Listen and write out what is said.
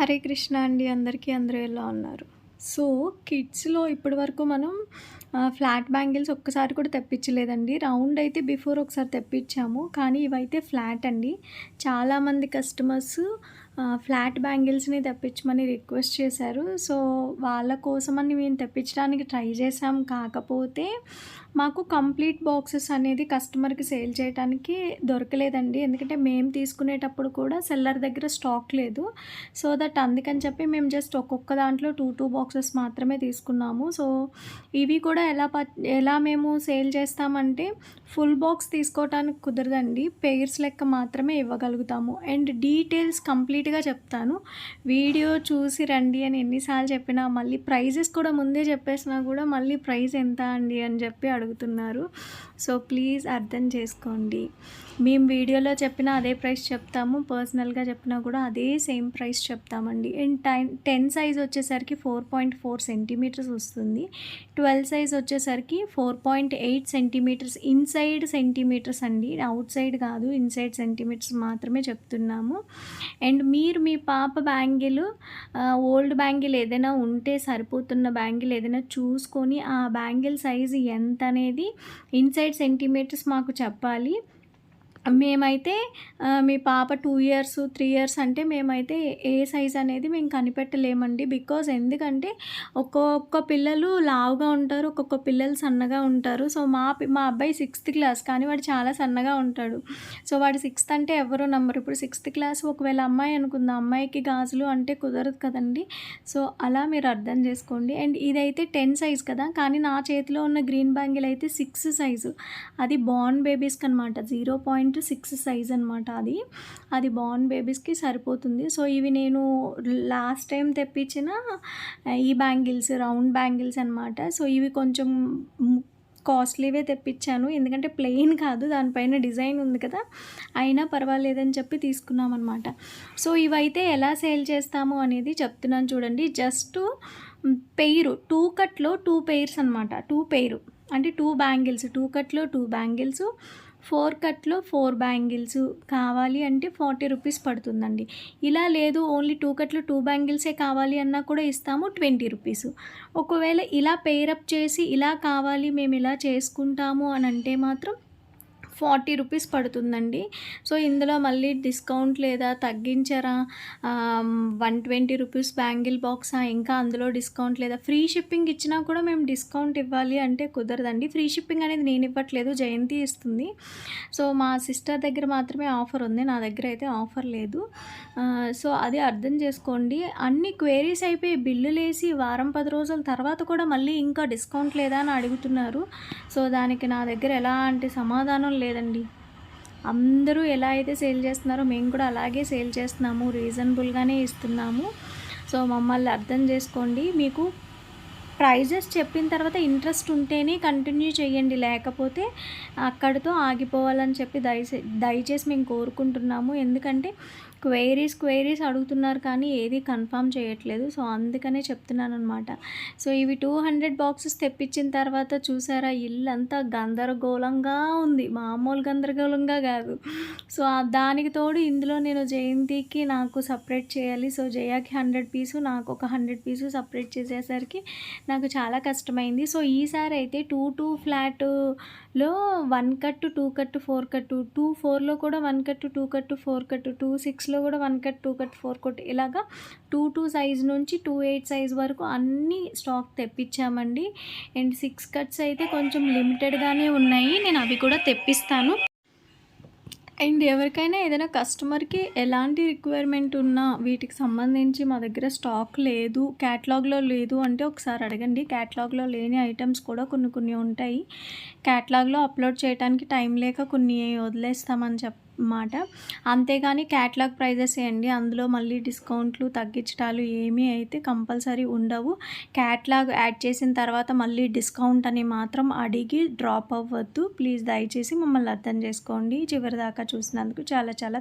హరే కృష్ణ అండి అందరికీ అందరూ ఎలా ఉన్నారు? సో కిడ్స్లో ఇప్పటి వరకు మనం ఫ్లాట్ బ్యాంగిల్స్ ఒక్కసారి కూడా తెప్పించలేదండి. రౌండ్ అయితే బిఫోర్ ఒకసారి తెప్పించాము కానీ ఇవైతే ఫ్లాట్ అండి. చాలామంది కస్టమర్స్ ఫ్లాట్ బ్యాంగిల్స్ని తెప్పించమని రిక్వెస్ట్ చేశారు. సో వాళ్ళ కోసమని మేము తెప్పించడానికి ట్రై చేసాం. కాకపోతే మాకు కంప్లీట్ బాక్సెస్ అనేది కస్టమర్కి సేల్ చేయడానికి దొరకలేదండి. ఎందుకంటే మేము తీసుకునేటప్పుడు కూడా సెల్లర్ దగ్గర స్టాక్ లేదు. సో దట్ అందుకని చెప్పి మేము జస్ట్ ఒక్కొక్క దాంట్లో టూ టూ బాక్సెస్ మాత్రమే తీసుకున్నాము. సో ఇవి కూడా ఎలా ఎలా మేము సేల్ చేస్తామంటే ఫుల్ బాక్స్ తీసుకోవటానికి కుదరదండి. పేర్స్ లెక్క మాత్రమే ఇవ్వగలుగుతాము. అండ్ డీటెయిల్స్ కంప్లీట్గా చెప్తాను. వీడియో చూసి రండి అని ఎన్నిసార్లు చెప్పినా మళ్ళీ ప్రైజెస్ కూడా ముందే చెప్పేసినా కూడా మళ్ళీ ప్రైస్ ఎంత అండి అని చెప్పి అడుగుతున్నారు. సో ప్లీజ్ అర్థం చేసుకోండి. మేము వీడియోలో చెప్పిన అదే ప్రైస్ చెప్తాము. పర్సనల్గా చెప్పినా కూడా అదే సేమ్ ప్రైస్ చెప్తామండి. అండ్ టెన్ టెన్ సైజ్ వచ్చేసరికి ఫోర్ పాయింట్ ఫోర్ సెంటీమీటర్స్ వస్తుంది. ట్వెల్వ్ సైజ్ వచ్చేసరికి four point eight centimetres. Inside centimetres అండి. అవుట్ సైడ్ కాదు ఇన్సైడ్ సెంటీమీటర్స్ మాత్రమే చెప్తున్నాము. అండ్ మీరు మీ పాప బ్యాంగిల్ ఓల్డ్ బ్యాంగిల్ ఏదైనా ఉంటే సరిపోతున్న బ్యాంగిల్ ఏదైనా చూసుకొని ఆ బ్యాంగిల్ సైజు ఎంత అనేది ఇన్సైడ్ సెంటీమీటర్స్ మాకు చెప్పాలి. మేమైతే మీ పాప టూ ఇయర్స్ త్రీ ఇయర్స్ అంటే మేమైతే ఏ సైజ్ అనేది మేము కనిపెట్టలేమండి. బికాజ్ ఎందుకంటే ఒక్కొక్క పిల్లలు లావుగా ఉంటారు ఒక్కొక్క పిల్లలు సన్నగా ఉంటారు. సో మా మా అబ్బాయి సిక్స్త్ క్లాస్ కానీ వాడు చాలా సన్నగా ఉంటాడు. సో వాడు సిక్స్త్ అంటే ఎవరో నంబర్ ఇప్పుడు సిక్స్త్ క్లాస్ ఒకవేళ అమ్మాయి అనుకుందాం అమ్మాయికి గాజులు అంటే కుదరదు కదండి. సో అలా మీరు అర్థం చేసుకోండి. అండ్ ఇదైతే టెన్ సైజ్ కదా కానీ నా చేతిలో ఉన్న గ్రీన్ బ్యాంగిల్ అయితే సిక్స్ సైజు అది బార్న్ బేబీస్కి అనమాట zero point into six size అనమాట అది. అది బాన్ బేబీస్కి సరిపోతుంది. సో ఇవి నేను లాస్ట్ టైం తెప్పించిన ఈ బ్యాంగిల్స్ రౌండ్ బ్యాంగిల్స్ అనమాట సో ఇవి కొంచెం కాస్ట్లీవే తెప్పించాను. ఎందుకంటే ప్లెయిన్ కాదు దానిపైన డిజైన్ ఉంది కదా. అయినా పర్వాలేదని చెప్పి తీసుకున్నాం అనమాట సో ఇవైతే ఎలా సేల్ చేస్తాము అనేది చెప్తున్నాను చూడండి. జస్ట్ పెయిరు టూ కట్లో టూ పెయిర్స్ అనమాట టూ పెయిర్ అంటే టూ బ్యాంగిల్స్ టూ కట్లో టూ బ్యాంగిల్స్ ఫోర్ కట్లో ఫోర్ బ్యాంగిల్స్ కావాలి అంటే ఫార్టీ రూపీస్ పడుతుందండి. ఇలా లేదు ఓన్లీ టూ కట్లో టూ బ్యాంగిల్సే కావాలి అన్నా కూడా ఇస్తాము ట్వంటీ రూపీస్. ఒకవేళ ఇలా పేరప్ చేసి ఇలా కావాలి మేము ఇలా చేసుకుంటాము అని అంటే మాత్రం ఫార్టీ రూపీస్ పడుతుందండి. సో ఇందులో మళ్ళీ డిస్కౌంట్ లేదా తగ్గించరా? వన్ ట్వంటీ రూపీస్ బ్యాంగిల్ బాక్సా? ఇంకా అందులో డిస్కౌంట్ లేదా ఫ్రీ షిప్పింగ్ ఇచ్చినా కూడా మేము డిస్కౌంట్ ఇవ్వాలి అంటే కుదరదండి. ఫ్రీ షిప్పింగ్ అనేది నేను ఇవ్వట్లేదు జయంతి ఇస్తుంది. సో మా సిస్టర్ దగ్గర మాత్రమే ఆఫర్ ఉంది. నా దగ్గర అయితే ఆఫర్ లేదు. సో అది అర్థం చేసుకోండి. అన్ని క్వేరీస్ అయిపోయి బిల్లులు వేసి వారం పది రోజుల తర్వాత కూడా మళ్ళీ ఇంకా డిస్కౌంట్ లేదా అని అడుగుతున్నారు. సో దానికి నా దగ్గర ఎలాంటి సమాధానం లేదు. లేదండి. అందరూ ఎలా అయితే సేల్ చేస్తున్నారో మేము కూడా అలాగే సేల్ చేస్తున్నాము రీజనబుల్గానే ఇస్తున్నాము. సో మమ్మల్ని అర్థం చేసుకోండి. మీకు ప్రైజెస్ చెప్పిన తర్వాత ఇంట్రెస్ట్ ఉంటేనే కంటిన్యూ చేయండి. లేకపోతే అక్కడితో ఆగిపోవాలని చెప్పి దయచే దయచేసి మేము కోరుకుంటున్నాము. ఎందుకంటే క్వైరీస్ క్వైరీస్ అడుగుతున్నారు కానీ ఏది కన్ఫామ్ చేయట్లేదు. సో అందుకనే చెప్తున్నాను అనమాట సో ఇవి టూ హండ్రెడ్ బాక్సెస్ తెప్పించిన తర్వాత చూసారా? ఇల్లు అంతా గందరగోళంగా ఉంది. మామూలు గందరగోళంగా కాదు. సో దానికి తోడు ఇందులో నేను జయంతికి నాకు సపరేట్ చేయాలి. సో జయాకి హండ్రెడ్ పీసు నాకు ఒక హండ్రెడ్ పీసు సపరేట్ చేసేసరికి నాకు చాలా కష్టమైంది. సో ఈసారి అయితే టూ టూ ఫ్లాట్లో one cut two cut four cut two ఫోర్లో కూడా one cut two cut four cut two six సిక్స్లో కూడా one cut two cut four cut ఇలాగా టూ టూ సైజ్ నుంచి టూ ఎయిట్ సైజ్ వరకు అన్ని స్టాక్ తెప్పించామండి. అండ్ సిక్స్ కట్స్ అయితే కొంచెం లిమిటెడ్గానే ఉన్నాయి. నేను అవి కూడా తెప్పిస్తాను. అండ్ ఎవరికైనా ఏదైనా కస్టమర్కి ఎలాంటి రిక్వైర్మెంట్ ఉన్నా వీటికి సంబంధించి మా దగ్గర స్టాక్ లేదు క్యాట్లాగ్లో లేదు అంటే ఒకసారి అడగండి. క్యాట్లాగ్లో లేని ఐటమ్స్ కూడా కొన్ని కొన్ని ఉంటాయి. క్యాట్లాగ్లో అప్లోడ్ చేయడానికి టైం లేక కొన్ని వదిలేస్తామని చెప్ అనమాట అంతేగాని క్యాట్లాగ్ ప్రైజెస్ అండి. అందులో మళ్ళీ డిస్కౌంట్లు తగ్గించడాలు ఏమీ అయితే కంపల్సరీ ఉండవు. క్యాట్లాగ్ యాడ్ చేసిన తర్వాత మళ్ళీ డిస్కౌంట్ అని మాత్రం అడిగి డ్రాప్ అవ్వద్దు. ప్లీజ్ దయచేసి మమ్మల్ని అర్థం చేసుకోండి. చివరిదాకా చూసినందుకు చాలా చాలా